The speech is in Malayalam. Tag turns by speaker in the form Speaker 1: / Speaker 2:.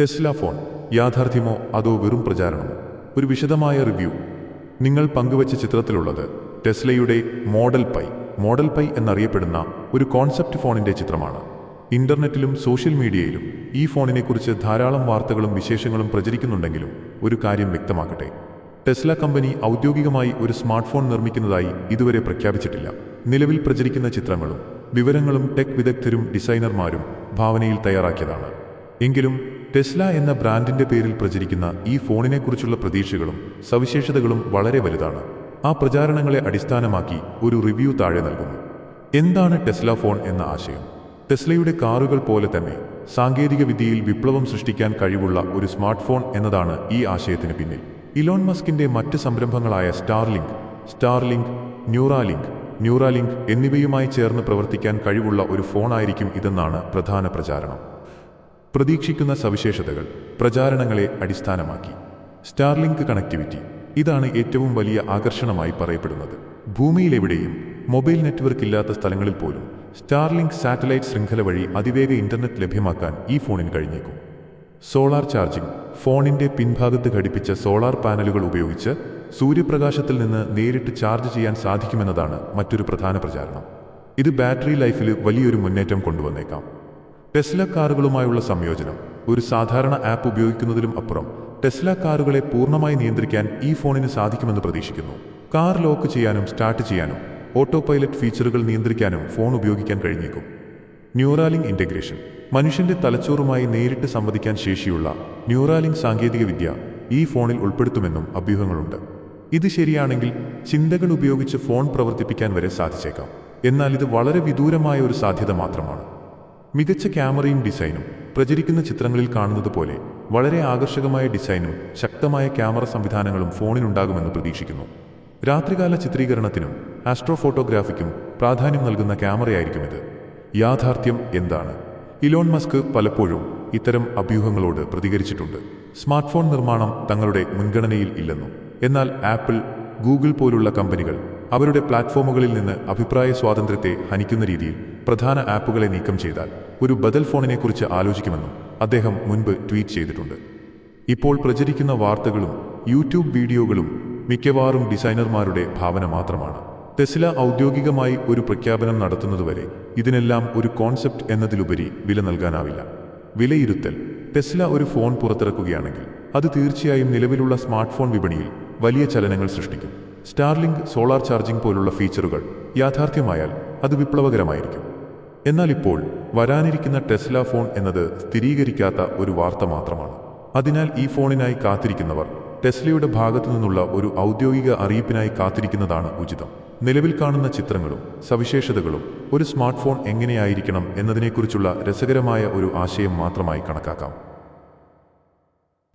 Speaker 1: ടെസ്ല ഫോൺ യാഥാർത്ഥ്യമോ അതോ വെറും പ്രചാരണമോ? ഒരു വിശദമായ റിവ്യൂ. നിങ്ങൾ പങ്കുവച്ച ചിത്രത്തിലുള്ളത് ടെസ്ലയുടെ മോഡൽ പൈ. മോഡൽ പൈ എന്നറിയപ്പെടുന്ന ഒരു കോൺസെപ്റ്റ് ഫോണിന്റെ ചിത്രമാണ്. ഇന്റർനെറ്റിലും സോഷ്യൽ മീഡിയയിലും ഈ ഫോണിനെക്കുറിച്ച് ധാരാളം വാർത്തകളും വിശേഷങ്ങളും പ്രചരിക്കുന്നുണ്ടെങ്കിലും ഒരു കാര്യം വ്യക്തമാക്കട്ടെ. ടെസ്ല കമ്പനി ഔദ്യോഗികമായി ഒരു സ്മാർട്ട് ഫോൺ നിർമ്മിക്കുന്നതായി ഇതുവരെ പ്രഖ്യാപിച്ചിട്ടില്ല. നിലവിൽ പ്രചരിക്കുന്ന ചിത്രങ്ങളും വിവരങ്ങളും ടെക് വിദഗ്ധരും ഡിസൈനർമാരും ഭാവനയിൽ തയ്യാറാക്കിയതാണ്. എങ്കിലും ടെസ്ല എന്ന ബ്രാൻഡിന്റെ പേരിൽ പ്രചരിക്കുന്ന ഈ ഫോണിനെക്കുറിച്ചുള്ള പ്രതീക്ഷകളും സവിശേഷതകളും വളരെ വലുതാണ്. ആ പ്രചാരണങ്ങളെ അടിസ്ഥാനമാക്കി ഒരു റിവ്യൂ താഴെ നൽകുന്നു. എന്താണ് ടെസ്ല ഫോൺ എന്ന ആശയം? ടെസ്ലയുടെ കാറുകൾ പോലെ തന്നെ സാങ്കേതിക വിദ്യയിൽ വിപ്ലവം സൃഷ്ടിക്കാൻ കഴിവുള്ള ഒരു സ്മാർട്ട് ഫോൺ എന്നതാണ് ഈ ആശയത്തിന് പിന്നിൽ. ഇലോൺ മസ്കിന്റെ മറ്റ് സംരംഭങ്ങളായ സ്റ്റാർലിങ്ക് സ്റ്റാർലിങ്ക് ന്യൂറാലിങ്ക് ന്യൂറാലിങ്ക് എന്നിവയുമായി ചേർന്ന് പ്രവർത്തിക്കാൻ കഴിവുള്ള ഒരു ഫോണായിരിക്കും ഇതെന്നാണ് പ്രധാന പ്രചാരണം. പ്രതീക്ഷിക്കുന്ന സവിശേഷതകൾ പ്രചാരണങ്ങളെ അടിസ്ഥാനമാക്കി. സ്റ്റാർലിങ്ക് കണക്ടിവിറ്റി ഇതാണ് ഏറ്റവും വലിയ ആകർഷണമായി പറയപ്പെടുന്നത്. ഭൂമിയിലെവിടെയും മൊബൈൽ നെറ്റ്വർക്ക് ഇല്ലാത്ത സ്ഥലങ്ങളിൽ പോലും സ്റ്റാർലിങ്ക് സാറ്റലൈറ്റ് ശൃംഖല വഴി അതിവേഗ ഇന്റർനെറ്റ് ലഭ്യമാക്കാൻ ഈ ഫോണിന് കഴിഞ്ഞേക്കും. സോളാർ ചാർജിംഗ് ഫോണിന്റെ പിൻഭാഗത്ത് ഘടിപ്പിച്ച സോളാർ പാനലുകൾ ഉപയോഗിച്ച് സൂര്യപ്രകാശത്തിൽ നിന്ന് നേരിട്ട് ചാർജ് ചെയ്യാൻ സാധിക്കുമെന്നതാണ് മറ്റൊരു പ്രധാന പ്രചാരണം. ഇത് ബാറ്ററി ലൈഫിൽ വലിയൊരു മുന്നേറ്റം കൊണ്ടുവന്നേക്കാം. ടെസ്ല കാറുകളുമായുള്ള സംയോജനം. ഒരു സാധാരണ ആപ്പ് ഉപയോഗിക്കുന്നതിലും അപ്പുറം ടെസ്ല കാറുകളെ പൂർണമായി നിയന്ത്രിക്കാൻ ഈ ഫോണിന് സാധിക്കുമെന്ന് പ്രതീക്ഷിക്കുന്നു. കാർ ലോക്ക് ചെയ്യാനും സ്റ്റാർട്ട് ചെയ്യാനും ഓട്ടോ പൈലറ്റ് ഫീച്ചറുകൾ നിയന്ത്രിക്കാനും ഫോൺ ഉപയോഗിക്കാൻ കഴിഞ്ഞേക്കും. ന്യൂറാലിംഗ് ഇന്റഗ്രേഷൻ മനുഷ്യന്റെ തലച്ചോറുമായി നേരിട്ട് സംവദിക്കാൻ ശേഷിയുള്ള ന്യൂറാലിംഗ് സാങ്കേതികവിദ്യ ഈ ഫോണിൽ ഉൾപ്പെടുത്തുമെന്നും അഭ്യൂഹങ്ങളുണ്ട്. ഇത് ശരിയാണെങ്കിൽ ചിന്തകൾ ഉപയോഗിച്ച് ഫോൺ പ്രവർത്തിപ്പിക്കാൻ വരെ സാധിച്ചേക്കാം. എന്നാൽ ഇത് വളരെ വിദൂരമായ ഒരു സാധ്യത മാത്രമാണ്. മികച്ച ക്യാമറയും ഡിസൈനും പ്രചരിക്കുന്ന ചിത്രങ്ങളിൽ കാണുന്നത് പോലെ വളരെ ആകർഷകമായ ഡിസൈനും ശക്തമായ ക്യാമറ സംവിധാനങ്ങളും ഫോണിനുണ്ടാകുമെന്ന് പ്രതീക്ഷിക്കുന്നു. രാത്രികാല ചിത്രീകരണത്തിനും ആസ്ട്രോ ഫോട്ടോഗ്രാഫിക്കും പ്രാധാന്യം നൽകുന്ന ക്യാമറയായിരിക്കും ഇത്. യാഥാർത്ഥ്യം എന്താണ്? ഇലോൺ മസ്ക് പലപ്പോഴും ഇത്തരം അഭ്യൂഹങ്ങളോട് പ്രതികരിച്ചിട്ടുണ്ട്. സ്മാർട്ട് ഫോൺ നിർമ്മാണം തങ്ങളുടെ മുൻഗണനയിൽ ഇല്ലെന്നും എന്നാൽ ആപ്പിൾ ഗൂഗിൾ പോലുള്ള കമ്പനികൾ അവരുടെ പ്ലാറ്റ്ഫോമുകളിൽ നിന്ന് അഭിപ്രായ സ്വാതന്ത്ര്യത്തെ ഹനിക്കുന്ന രീതിയിൽ പ്രധാന ആപ്പുകളെ നീക്കം ചെയ്താൽ ഒരു ബദൽ ഫോണിനെക്കുറിച്ച് ആലോചിക്കുമെന്നും അദ്ദേഹം മുൻപ് ട്വീറ്റ് ചെയ്തിട്ടുണ്ട്. ഇപ്പോൾ പ്രചരിക്കുന്ന വാർത്തകളും യൂട്യൂബ് വീഡിയോകളും മിക്കവാറും ഡിസൈനർമാരുടെ ഭാവന മാത്രമാണ്. ടെസ്ല ഔദ്യോഗികമായി ഒരു പ്രഖ്യാപനം നടത്തുന്നതുവരെ ഇതിനെല്ലാം ഒരു കോൺസെപ്റ്റ് എന്നതിലുപരി വില നൽകാനാവില്ല. വിലയിരുത്തൽ. ടെസ്ല ഒരു ഫോൺ പുറത്തിറക്കുകയാണെങ്കിൽ അത് തീർച്ചയായും നിലവിലുള്ള സ്മാർട്ട് ഫോൺ വിപണിയിൽ വലിയ ചലനങ്ങൾ സൃഷ്ടിക്കും. സ്റ്റാർലിങ്ക് സോളാർ ചാർജിംഗ് പോലുള്ള ഫീച്ചറുകൾ യാഥാർത്ഥ്യമായാൽ അത് വിപ്ലവകരമായിരിക്കും. എന്നാൽ ഇപ്പോൾ വരാനിരിക്കുന്ന ടെസ്ല ഫോൺ എന്നത് സ്ഥിരീകരിക്കാത്ത ഒരു വാർത്ത മാത്രമാണ്. അതിനാൽ ഈ ഫോണിനായി കാത്തിരിക്കുന്നവർ ടെസ്ലയുടെ ഭാഗത്തു നിന്നുള്ള ഒരു ഔദ്യോഗിക അറിയിപ്പിനായി കാത്തിരിക്കുന്നതാണ് ഉചിതം. നിലവിൽ കാണുന്ന ചിത്രങ്ങളും സവിശേഷതകളും ഒരു സ്മാർട്ട് ഫോൺ എങ്ങനെയായിരിക്കണം എന്നതിനെക്കുറിച്ചുള്ള രസകരമായ ഒരു ആശയം മാത്രമായി കണക്കാക്കാം.